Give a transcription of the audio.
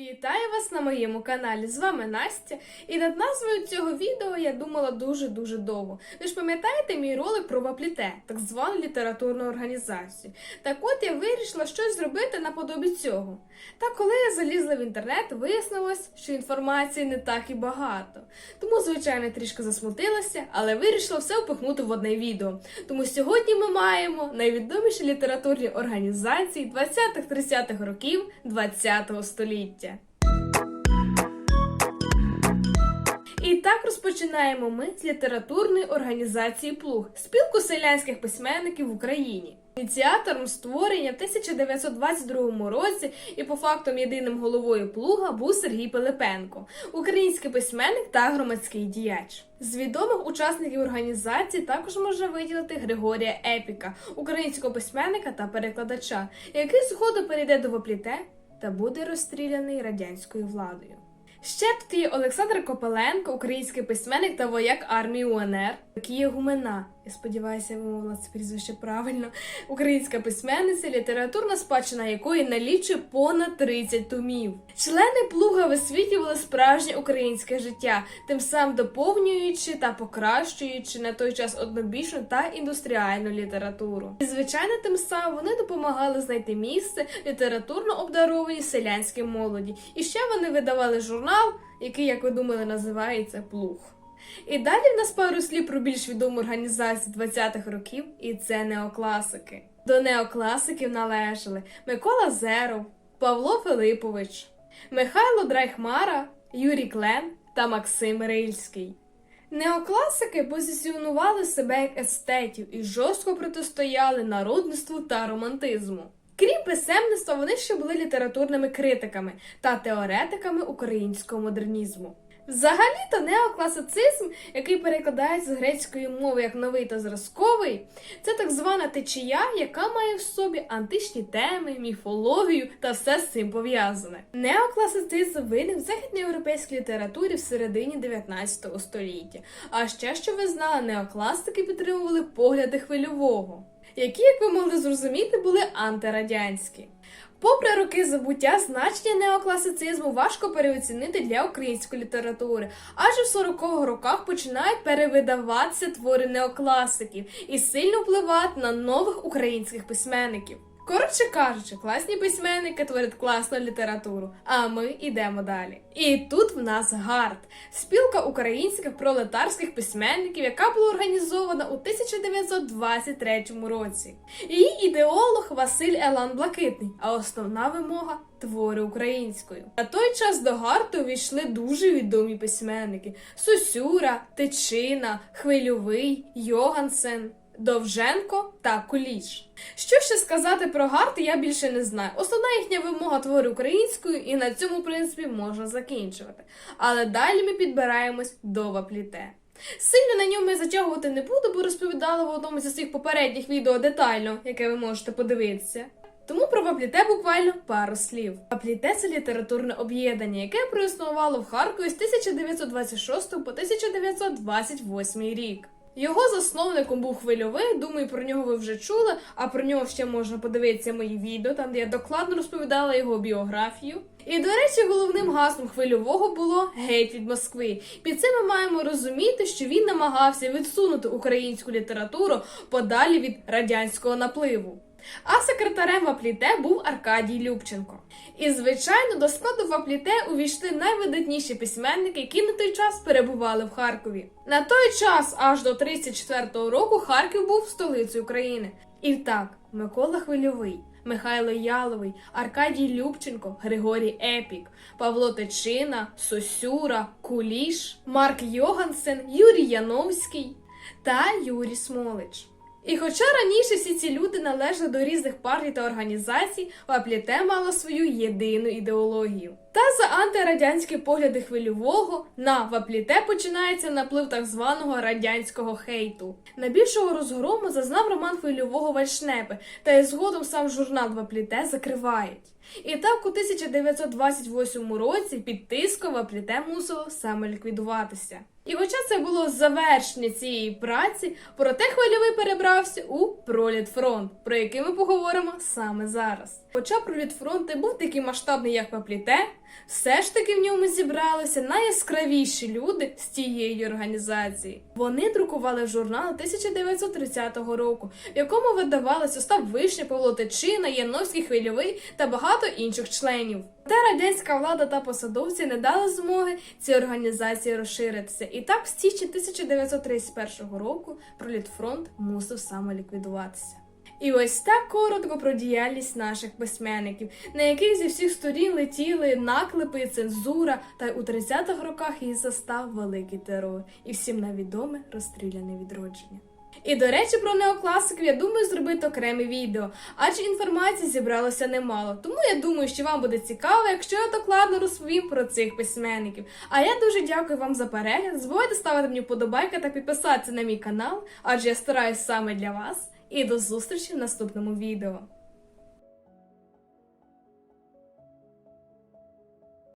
Вітаю вас на моєму каналі. З вами Настя. І над назвою цього відео я думала дуже-дуже довго. Ви ж пам'ятаєте мій ролик про Вапліте, так звану літературну організацію. Так от я вирішила щось зробити наподобі цього. Та коли я залізла в інтернет, вияснилось, що інформації не так і багато. Тому, звичайно, трішки засмутилася, але вирішила все впихнути в одне відео. Тому сьогодні ми маємо найвідоміші літературні організації 20-30-х років ХХ століття. І так розпочинаємо ми з літературної організації Плуг, спілку селянських письменників в Україні. Ініціатором створення в 1922 році і по фактам єдиним головою плуга був Сергій Пилипенко, український письменник та громадський діяч. З відомих учасників організації також можна виділити Григорія Епіка, українського письменника та перекладача, який згодом перейде до Вопліте та буде розстріляний радянською владою. Ще є Олександр Копеленко, український письменник та вояк армії УНР, Кія Гумена. Я сподіваюся, я вимовила це прізвище правильно. Українська письменниця, літературна спадщина якої налічує понад 30 томів. Члени плуга висвітлювали справжнє українське життя, тим самим доповнюючи та покращуючи на той час однобічну та індустріальну літературу. І звичайно, тим самим вони допомагали знайти місце літературно обдарованій селянській молоді. І ще вони видавали журнал, який, як ви думали, називається Плуг. І далі в нас пару слів про більш відому організацію 20-х років, і це неокласики. До неокласиків належали Микола Зеров, Павло Филипович, Михайло Драйхмара, Юрій Клен та Максим Рильський. Неокласики позиціонували себе як естетів і жорстко протистояли народництву та романтизму. Крім писемництва, вони ще були літературними критиками та теоретиками українського модернізму. Взагалі-то неокласицизм, який перекладається з грецької мови як новий та зразковий, це так звана течія, яка має в собі античні теми, міфологію та все з цим пов'язане. Неокласицизм виник в західноєвропейській літературі в середині 19 століття. А ще що ви знали, неокласики підтримували погляди хвильового, які, як ви могли зрозуміти, були антирадянські. Попри роки забуття, значення неокласицизму важко переоцінити для української літератури, адже в 40-х роках починають перевидаватися твори неокласиків і сильно впливати на нових українських письменників. Коротше кажучи, класні письменники творять класну літературу, а ми йдемо далі. І тут в нас ГАРД спілка українських пролетарських письменників, яка була організована у 1923 році. Її ідеолог Василь Елан Блакитний, а основна вимога твори українською. На той час до гарту увійшли дуже відомі письменники: Сосюра, Тичина, Хвильовий, Йогансен. Довженко та Куліш. Що ще сказати про гарт, я більше не знаю. Основна їхня вимога твори українською, і на цьому, в принципі, можна закінчувати. Але далі ми підбираємось до вапліте. Сильно на ньому я затягувати не буду, бо розповідала в одному зі своїх попередніх відео детально, яке ви можете подивитися. Тому про Вапліте буквально пару слів. Вапліте це літературне об'єднання, яке проіснувало в Харкові з 1926 по 1928 рік. Його засновником був хвильовий. Думаю, про нього ви вже чули. А про нього ще можна подивитися мої відео, там де я докладно розповідала його біографію. І до речі, головним гаслом хвильового було геть від Москви. Під цим ми маємо розуміти, що він намагався відсунути українську літературу подалі від радянського напливу. А секретарем Вапліте був Аркадій Любченко. І, звичайно, до складу Вапліте увійшли найвидатніші письменники, які на той час перебували в Харкові. На той час, аж до 34-го року, Харків був столицею України. І так, Микола Хвильовий, Михайло Яловий, Аркадій Любченко, Григорій Епік, Павло Течина, Сосюра, Куліш, Марк Йогансен, Юрій Яновський та Юрій Смолич. І хоча раніше всі ці люди належали до різних партій та організацій, Вапліте мала свою єдину ідеологію. Та за антирадянські погляди хвильового на Вапліте починається наплив так званого радянського хейту. Найбільшого розгрому зазнав роман хвильового Вальшнепи, та й згодом сам журнал Вапліте закривають. І так у 1928 році під тиском Вапліте мусило самоліквідуватися. І хоча це було завершення цієї праці, проте хвильовий перебрався у Пролітфронт, про який ми поговоримо саме зараз. Хоча проліт фронту був такий масштабний, як Папліте, все ж таки в ньому зібралися найяскравіші люди з тієї організації. Вони друкували журнал 1930 року, в якому видавалися Остап Вишня, Павло Тичина, Яновський Хвильовий та багато інших членів. Проте радянська влада та посадовці не дали змоги цій організації розширитися, і так в січні 1931 року проліт фронт мусив самоліквідуватися. І ось так коротко про діяльність наших письменників, на яких зі всіх сторін летіли наклепи, і цензура, та й у 30-х роках її застав великий терор, і всім нам відоме розстріляне відродження. І до речі, про неокласиків я думаю зробити окреме відео, адже інформації зібралося немало. Тому я думаю, що вам буде цікаво, якщо я докладно розповім про цих письменників. А я дуже дякую вам за перегляд. Збувайте ставити мені вподобайки та підписатися на мій канал, адже я стараюсь саме для вас. І до зустрічі в наступному відео.